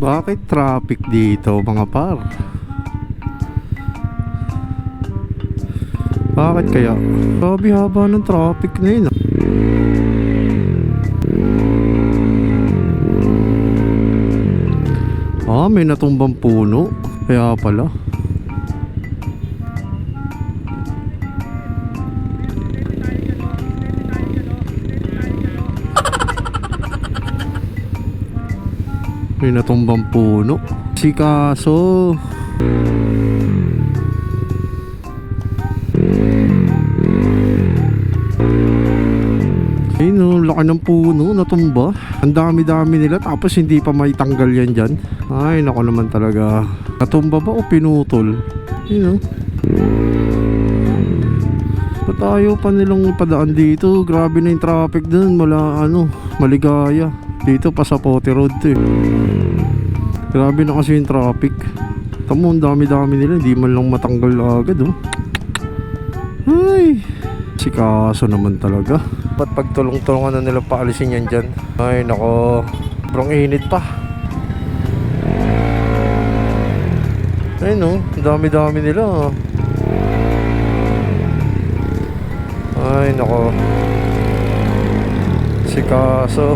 Bakit traffic dito mga par? Bakit kaya? Grabe haba ng traffic ngayon ah. Ah, may natumbang puno. Kaya pala. May natumbang puno. Si kaso... Ayun oh, laki ng puno, natumba. Ang dami-dami nila tapos hindi pa may tanggal yan dyan. Ay, nako naman talaga. Natumba ba o pinutol? Ayun oh. Ba't ayaw pa nilang padaan dito? Grabe na yung traffic dun. Mala, ano, maligaya. Dito pa sa Pote Road to eh. Grabe na kasi yung traffic. Tamo, ang dami-dami nila. Hindi man lang matanggal agad oh. Ay, si kaso naman talaga. Ba't pagtulong-tulungan na nila paalisin yan dyan? Ay, nako. Sobrang init pa. Ayun no, ang dami-dami nila. oh. Ay, nako. Si kaso.